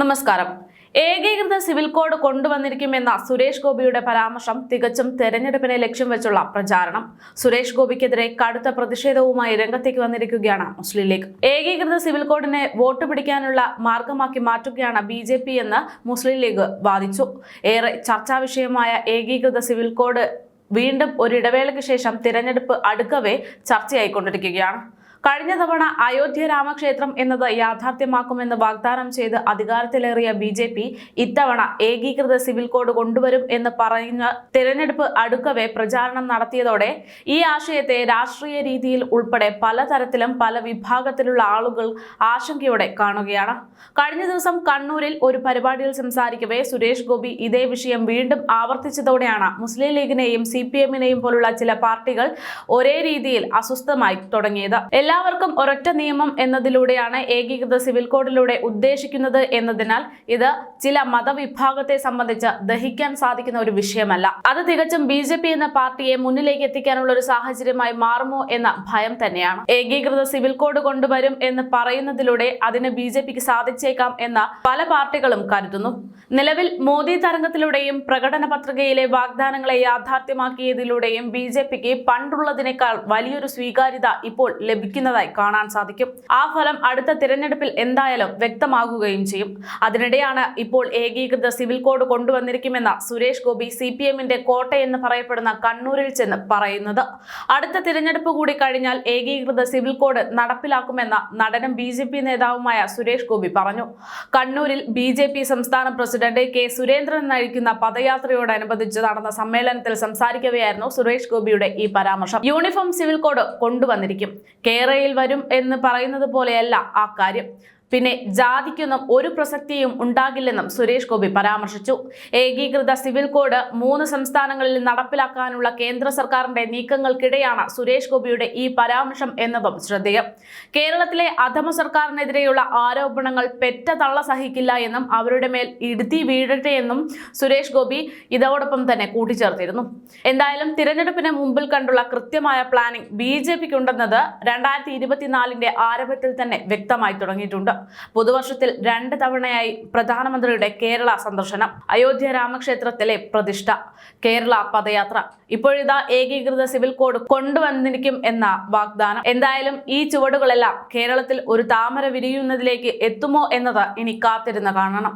നമസ്കാരം. ഏകീകൃത civil code കൊണ്ടുവന്നിരിക്കുമെന്ന സുരേഷ് ഗോപിയുടെ പരാമർശം തികച്ചും തെരഞ്ഞെടുപ്പിനെ ലക്ഷ്യം വെച്ചുള്ള പ്രചാരണം. സുരേഷ് ഗോപിക്കെതിരെ കടുത്ത പ്രതിഷേധവുമായി രംഗത്തേക്ക് വന്നിരിക്കുകയാണ് മുസ്ലിം ലീഗ്. ഏകീകൃത സിവിൽ കോഡിനെ വോട്ട് പിടിക്കാനുള്ള മാർഗമാക്കി മാറ്റുകയാണ് ബി ജെ പി എന്ന് മുസ്ലിം ലീഗ് വാദിച്ചു. ഏറെ ചർച്ചാ വിഷയമായ ഏകീകൃത സിവിൽ കോഡ് വീണ്ടും ഒരിടവേളയ്ക്ക് ശേഷം തിരഞ്ഞെടുപ്പ് അടുക്കവേ ചർച്ചയായിക്കൊണ്ടിരിക്കുകയാണ്. കഴിഞ്ഞ തവണ അയോധ്യ രാമക്ഷേത്രം എന്നത് യാഥാർത്ഥ്യമാക്കുമെന്ന് വാഗ്ദാനം ചെയ്ത് അധികാരത്തിലേറിയ ബി ജെ പി ഇത്തവണ ഏകീകൃത സിവിൽ കോഡ് കൊണ്ടുവരും എന്ന് പറയുന്ന തിരഞ്ഞെടുപ്പ് അടുക്കവേ പ്രചാരണം നടത്തിയതോടെ ഈ ആശയത്തെ രാഷ്ട്രീയ രീതിയിൽ ഉൾപ്പെടെ പലതരത്തിലും പല വിഭാഗത്തിലുള്ള ആളുകൾ ആശങ്കയോടെ കാണുകയാണ്. കഴിഞ്ഞ ദിവസം കണ്ണൂരിൽ ഒരു പരിപാടിയിൽ സംസാരിക്കവേ സുരേഷ് ഗോപി ഇതേ വിഷയം വീണ്ടും ആവർത്തിച്ചതോടെയാണ് മുസ്ലിം ലീഗിനെയും സി പോലുള്ള ചില പാർട്ടികൾ ഒരേ രീതിയിൽ അസ്വസ്ഥമായി തുടങ്ങിയത്. എല്ലാവർക്കും ഒരൊറ്റ നിയമം എന്നതിലൂടെയാണ് ഏകീകൃത സിവിൽ കോഡിലൂടെ ഉദ്ദേശിക്കുന്നത് എന്നതിനാൽ ഇത് ചില മതവിഭാഗത്തെ സംബന്ധിച്ച് ദഹിക്കാൻ സാധിക്കുന്ന ഒരു വിഷയമല്ല. അത് തികച്ചും ബി ജെ പി എന്ന പാർട്ടിയെ മുന്നിലേക്ക് എത്തിക്കാനുള്ള ഒരു സാഹചര്യമായി മാറുമോ എന്ന ഭയം തന്നെയാണ്. ഏകീകൃത സിവിൽ കോഡ് കൊണ്ടുവരും എന്ന് പറയുന്നതിലൂടെ അതിന് ബി ജെ പിക്ക് സാധിച്ചേക്കാം എന്ന പല പാർട്ടികളും കരുതുന്നു. നിലവിൽ മോദി തരംഗത്തിലൂടെയും പ്രകടന പത്രികയിലെ വാഗ്ദാനങ്ങളെ യാഥാർത്ഥ്യമാക്കിയതിലൂടെയും ബി ജെ പിക്ക് പണ്ടുള്ളതിനേക്കാൾ വലിയൊരു സ്വീകാര്യത ഇപ്പോൾ ലഭിക്കുന്നതായി കാണാൻ സാധിക്കും. ആ ഫലം അടുത്ത തിരഞ്ഞെടുപ്പിൽ എന്തായാലും വ്യക്തമാകുകയും ചെയ്യും. അതിനിടെയാണ് ഇപ്പോൾ ഏകീകൃത സിവിൽ കോഡ് കൊണ്ടുവന്നിരിക്കുമെന്ന സുരേഷ് ഗോപി സി പി എമ്മിന്റെ കോട്ടയെന്ന് പറയപ്പെടുന്ന കണ്ണൂരിൽ ചെന്ന് പറയുന്നത്. അടുത്ത തിരഞ്ഞെടുപ്പ് കൂടി കഴിഞ്ഞാൽ ഏകീകൃത സിവിൽ കോഡ് നടപ്പിലാക്കുമെന്ന നടനും ബി ജെ പി നേതാവുമായ സുരേഷ് ഗോപി പറഞ്ഞു. കണ്ണൂരിൽ ബി ജെ പി സംസ്ഥാന പ്രസിഡന്റ് കെ സുരേന്ദ്രൻ നയിക്കുന്ന പദയാത്രയോടനുബന്ധിച്ച് നടന്ന സമ്മേളനത്തിൽ സംസാരിക്കവെയായിരുന്നു സുരേഷ് ഗോപിയുടെ ഈ പരാമർശം. യൂണിഫോം സിവിൽ കോഡ് കൊണ്ടുവന്നിരിക്കും. കേരളയിൽ വരും എന്ന് പറയുന്നത് പോലെയല്ല ആ കാര്യം. പിന്നെ ജാതിക്കൊന്നും ഒരു പ്രസക്തിയും ഉണ്ടാകില്ലെന്നും സുരേഷ് ഗോപി പരാമർശിച്ചു. ഏകീകൃത സിവിൽ കോഡ് മൂന്ന് സംസ്ഥാനങ്ങളിൽ നടപ്പിലാക്കാനുള്ള കേന്ദ്ര സർക്കാരിന്റെ നീക്കങ്ങൾക്കിടെയാണ് സുരേഷ് ഗോപിയുടെ ഈ പരാമർശം എന്നതും ശ്രദ്ധേയം. കേരളത്തിലെ അധമ സർക്കാരിനെതിരെയുള്ള ആരോപണങ്ങൾ പെറ്റ തള്ള സഹിക്കില്ല എന്നും അവരുടെ മേൽ ഇടുത്തി വീഴട്ടെ എന്നും സുരേഷ് ഗോപി ഇതോടൊപ്പം തന്നെ കൂട്ടിച്ചേർത്തിരുന്നു. എന്തായാലും തിരഞ്ഞെടുപ്പിന് മുമ്പിൽ കണ്ടുള്ള കൃത്യമായ പ്ലാനിംഗ് ബി ജെ പിക്ക് ഉണ്ടെന്നത് രണ്ടായിരത്തി ഇരുപത്തിനാലിന്റെ ആരംഭത്തിൽ തന്നെ വ്യക്തമായി തുടങ്ങിയിട്ടുണ്ട്. പുതുവർഷത്തിൽ രണ്ട് തവണയായി പ്രധാനമന്ത്രിയുടെ കേരള സന്ദർശനം അയോധ്യ രാമക്ഷേത്രത്തിലെ പ്രതിഷ്ഠ കേരള പദയാത്ര. ഇപ്പോഴിതാ ഏകീകൃത സിവിൽ കോഡ് കൊണ്ടുവന്നിരിക്കും എന്ന വാഗ്ദാനം. എന്തായാലും ഈ ചുവടുകളെല്ലാം കേരളത്തിൽ ഒരു താമര വിരിയുന്നതിലേക്ക് എത്തുമോ എന്നത് ഇനി കാത്തിരുന്ന് കാണണം.